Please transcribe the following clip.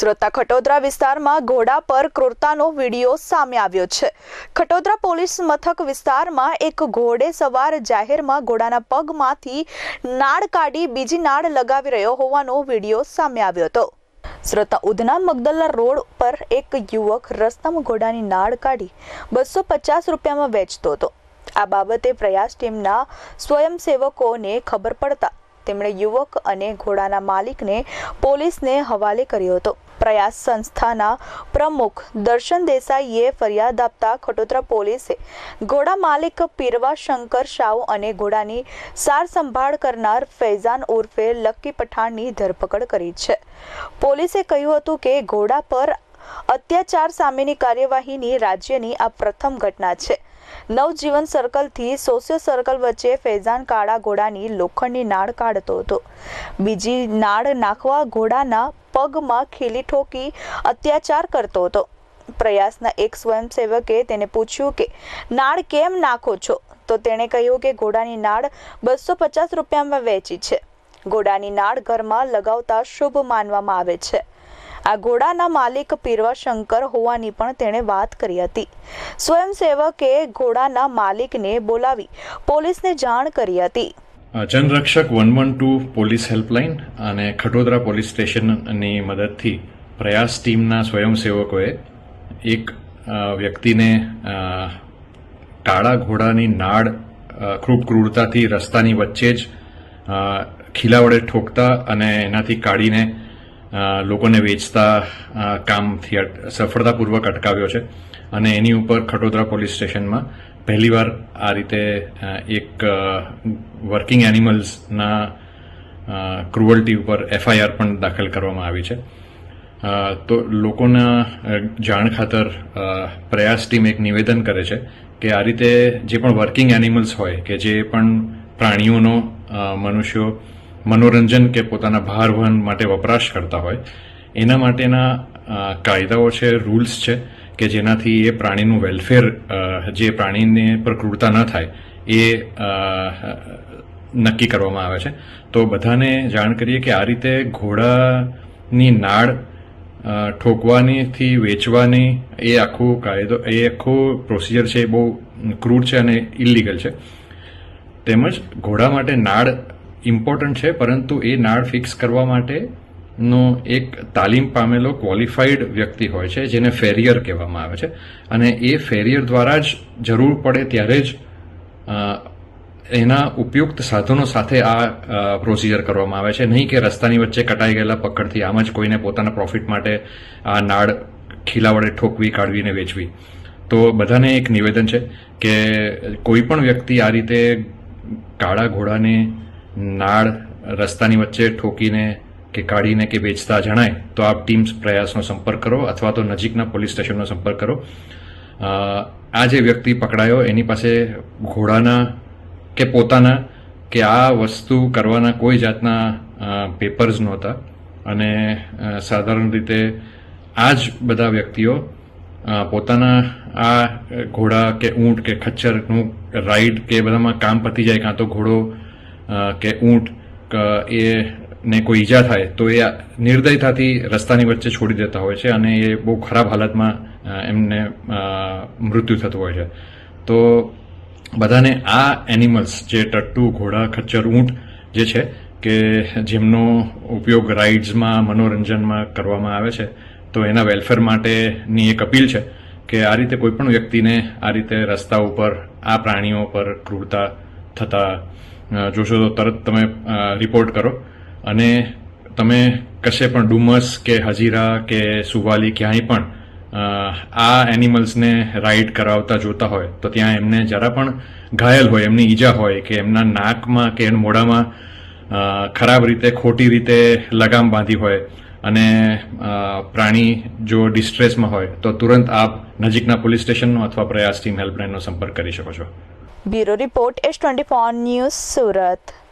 સુરતના ખટોદરા વિસ્તારમાં ઘોડા પર ક્રૂરતાનો વીડિયો સામે આવ્યો છે. ખટોદરા પોલીસ મથક વિસ્તારમાં એક ઘોડે સવાર જાહેરમાં ઘોડાના પગમાંથી નાળ કાઢી બીજી નાળ લગાવી રહ્યો હોવાનો વીડિયો સામે આવ્યો હતો. સુરતના ઉધના મગદલ્લા રોડ પર એક યુવક રસ્તામાં ઘોડાની નાળ કાઢી બસો પચાસ રૂપિયામાં વેચતો હતો. આ બાબતે પ્રયાસ ટીમના સ્વયંસેવકોને ખબર પડતા તેમણે યુવક અને ઘોડાના માલિકને પોલીસને હવાલે કર્યો હતો. પ્રયાસ સંસ્થાના પ્રમુખ દર્શન દેસાઈએ ફરિયાદ આપતા ખટોદરા પોલીસે ઘોડા માલિક પીરવા શંકર શાવ અને ઘોડાની સાર સંભાળ કરનાર ફૈઝાન ઉર્ફે લક્કી પઠાણની ધરપકડ કરી છે. પોલીસે કહ્યું હતું કે ઘોડા પર અત્યાચાર સામેની કાર્યવાહીની રાજ્યની આ પ્રથમ ઘટના છે. નવજીવન સર્કલથી સોશિયો સર્કલ વચ્ચે ફૈઝાન કાળા ઘોડાની લોખંડની નાળ કાઢતો હતો. બીજી નાળ નાખવા ઘોડાના પગમાં ખીલી ઠોકી અત્યાચાર કરતો હતો. પ્રયાસના એક સ્વયંસેવકે તેને પૂછ્યું કે, નાળ કેમ નાખો છો? તો તેણે કહ્યું કે, ઘોડાની નાળ બસો પચાસ રૂપિયામાં વેચી છે. ઘોડાની નાળ ઘરમાં લગાવતા શુભ માનવામાં આવે છે. આ ઘોડાના માલિક પીરવા શંકર હોવાની પણ તેણે વાત કરી હતી. સ્વયંસેવકે ઘોડાના માલિકને બોલાવી પોલીસને જાણ કરી હતી. જનરક્ષક one one two police helpline અને ખટોદરા પોલીસ સ્ટેશનની મદદથી પ્રયાસ ટીમના સ્વયંસેવકોએ એક વ્યક્તિને કાળા ઘોડાની નાળ ખૂબ ક્રૂરતાથી રસ્તાની વચ્ચે જ ખીલા વડે ઠોકતા અને એનાથી કાઢીને લોકોને વેચતા કામથી સફળતાપૂર્વક અટકાવ્યો છે. અને એની ઉપર ખટોદરા પોલીસ સ્ટેશનમાં પહેલીવાર આ રીતે એક વર્કિંગ એનિમલ્સના ક્રુઅલ્ટી ઉપર એફઆઈઆર પણ દાખલ કરવામાં આવી છે. તો લોકોના જાણ ખાતર પ્રયાસ ટીમ એક નિવેદન કરે છે કે આ રીતે જે પણ વર્કિંગ એનિમલ્સ હોય કે જે પણ પ્રાણીઓનો મનુષ્યો મનોરંજન કે પોતાના ભાર વહન માટે વપરાશ કરતા હોય, એના માટેના કાયદાઓ છે, રૂલ્સ છે કે જેનાથી એ પ્રાણીનું વેલફેર જે પ્રાણીને પર ક્રૂરતા ન થાય, એ નક્કી કરવામાં આવે છે. તો બધાને જાણ કરીએ કે આ રીતે ઘોડાની નાળ ઠોકવાનીથી વેચવાની એ આખું કાયદો, એ આખું પ્રોસિજર છે એ બહુ ક્રૂર છે અને ઇલિગલ છે. તેમજ ઘોડા માટે નાળ ઇમ્પોર્ટન્ટ છે, પરંતુ એ નાળ ફિક્સ કરવા માટેનો એક તાલીમ પામેલો ક્વોલિફાઈડ વ્યક્તિ હોય છે, જેને ફેરિયર કહેવામાં આવે છે. અને એ ફેરિયર દ્વારા જ જરૂર પડે ત્યારે જ એના ઉપયુક્ત સાધનો સાથે આ પ્રોસિજર કરવામાં આવે છે. નહીં કે રસ્તાની વચ્ચે કટાઈ ગયેલા પકડથી આમ જ કોઈને પોતાના પ્રોફિટ માટે આ નાળ ખીલા વડે ઠોકવી, કાઢવીને વેચવી. તો બધાને એક નિવેદન છે કે કોઈ પણ વ્યક્તિ આ રીતે કાળા ઘોડાને નાળ રસ્તાની વચ્ચે ઠોકીને કે કાઢીને કે વેચતા જણાય, તો આપ ટીમ્સ પ્રયાસનો સંપર્ક કરો અથવા તો નજીકના પોલીસ સ્ટેશનનો સંપર્ક કરો. આ જે વ્યક્તિ પકડાયો, એની પાસે ઘોડાના કે પોતાના કે આ વસ્તુ કરવાના કોઈ જાતના પેપર્સ નહોતા. અને સાધારણ રીતે આ જ બધા વ્યક્તિઓ પોતાના આ ઘોડા કે ઊંટ કે ખચ્ચરનું રાઈડ કે બધામાં કામ પતી જાય, કાં તો ઘોડો કે ઊંટ એ ને કોઈ ઈજા થાય, તો એ નિર્દયતાથી રસ્તાની વચ્ચે છોડી દેતા હોય છે અને એ બહુ ખરાબ હાલતમાં એમને મૃત્યુ થતું હોય છે. તો બધાને આ એનિમલ્સ જે ટટ્ટુ, ઘોડા, ખચ્ચર, ઊંટ જે છે, કે જેમનો ઉપયોગ રાઇડ્સમાં મનોરંજનમાં કરવામાં આવે છે, તો એના વેલફેર માટેની એક અપીલ છે કે આ રીતે કોઈ પણ વ્યક્તિને આ રીતે રસ્તા ઉપર, આ પ્રાણીઓ પર ક્રૂરતા થતા જોશો તો તરત તમે રિપોર્ટ કરો. અને તમે કશે પણ ડુમસ કે હજીરા કે સુવાલી ક્યાંય પણ આ એનિમલ્સને રાઈડ કરાવતા જોતા હોય, તો ત્યાં એમને જરા પણ ઘાયલ હોય, એમની ઈજા હોય કે એમના નાકમાં કે એના મોઢામાં ખરાબ રીતે, ખોટી રીતે લગામ બાંધી હોય અને પ્રાણી જો ડિસ્ટ્રેસમાં હોય, તો તુરંત આપ નજીકના પોલીસ સ્ટેશનનો અથવા પ્રયાસ ટીમ હેલ્પલાઇનનો સંપર્ક કરી શકો છો. Bureau report S twenty news Surat.